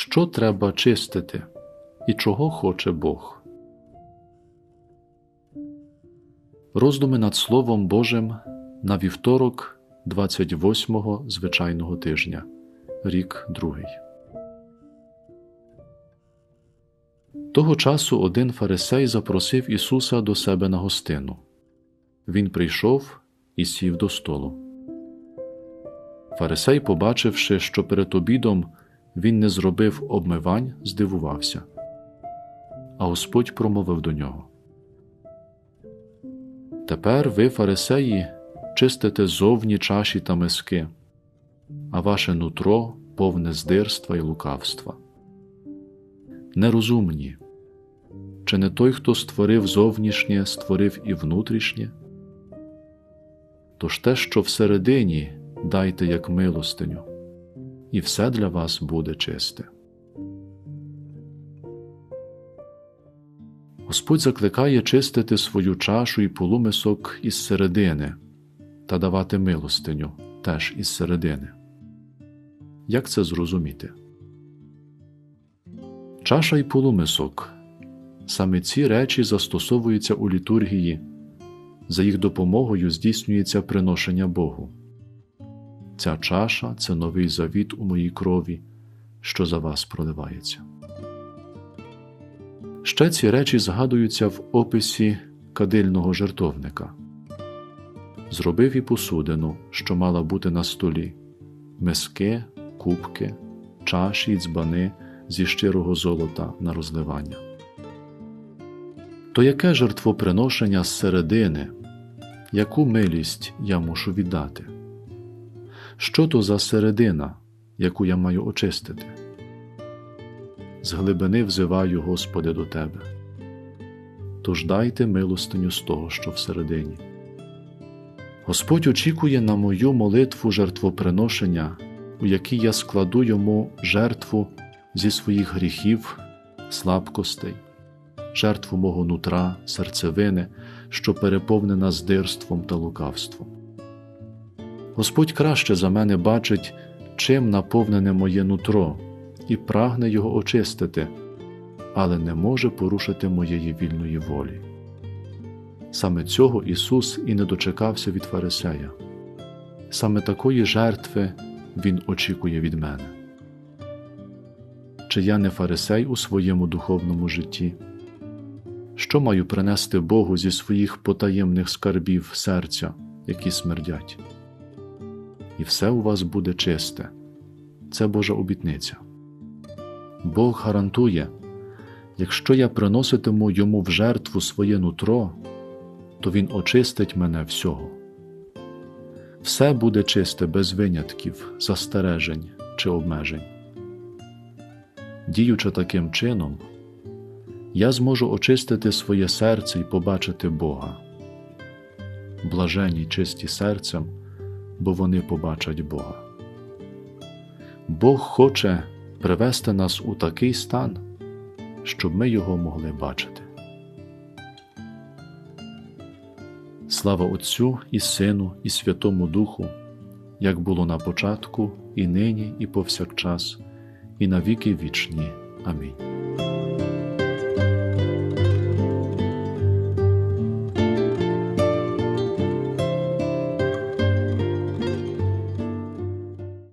Що треба чистити і чого хоче Бог? Роздуми над Словом Божим на вівторок 28-го звичайного тижня, рік другий. Того часу один фарисей запросив Ісуса до себе на гостину. Він прийшов і сів до столу. Фарисей, побачивши, що перед обідом він не зробив обмивань, здивувався. А Господь промовив до нього. Тепер ви, фарисеї, чистите зовні чаші та миски, а ваше нутро повне здирства і лукавства. Нерозумні. Чи не той, хто створив зовнішнє, створив і внутрішнє? Тож те, що всередині, дайте як милостиню, і все для вас буде чисте. Господь закликає чистити свою чашу і полумисок із середини та давати милостиню теж із середини. Як це зрозуміти? Чаша і полумисок саме ці речі застосовуються у літургії, за їх допомогою здійснюється приношення Богу. Ця чаша це новий завіт у моїй крові, що за вас проливається. Ще ці речі згадуються в описі кадильного жертовника. Зробив і посудину, що мала бути на столі, миски, кубки, чаші й дзбани зі щирого золота на розливання. То яке жертвоприношення з середини, яку милість я мушу віддати? Що то за середина, яку я маю очистити? З глибини взиваю, Господи, до Тебе. Тож дайте милостиню з того, що всередині. Господь очікує на мою молитву жертвоприношення, у якій я складу йому жертву зі своїх гріхів, слабкостей, жертву мого нутра, серцевини, що переповнена здирством та лукавством. Господь краще за мене бачить, чим наповнене моє нутро, і прагне його очистити, але не може порушити моєї вільної волі. Саме цього Ісус і не дочекався від Фарисея. Саме такої жертви Він очікує від мене. Чи я не фарисей у своєму духовному житті? Що маю принести Богу зі своїх потаємних скарбів серця, які смердять? І все у вас буде чисте. Це Божа обітниця. Бог гарантує, якщо я приноситиму йому в жертву своє нутро, то Він очистить мене всього. Все буде чисте без винятків, застережень чи обмежень. Діючи таким чином, я зможу очистити своє серце і побачити Бога. Блажені чисті серцем, бо вони побачать Бога. Бог хоче привести нас у такий стан, щоб ми його могли бачити. Слава Отцю і Сину, і Святому Духу, як було на початку, і нині, і повсякчас, і на віки вічні. Амінь.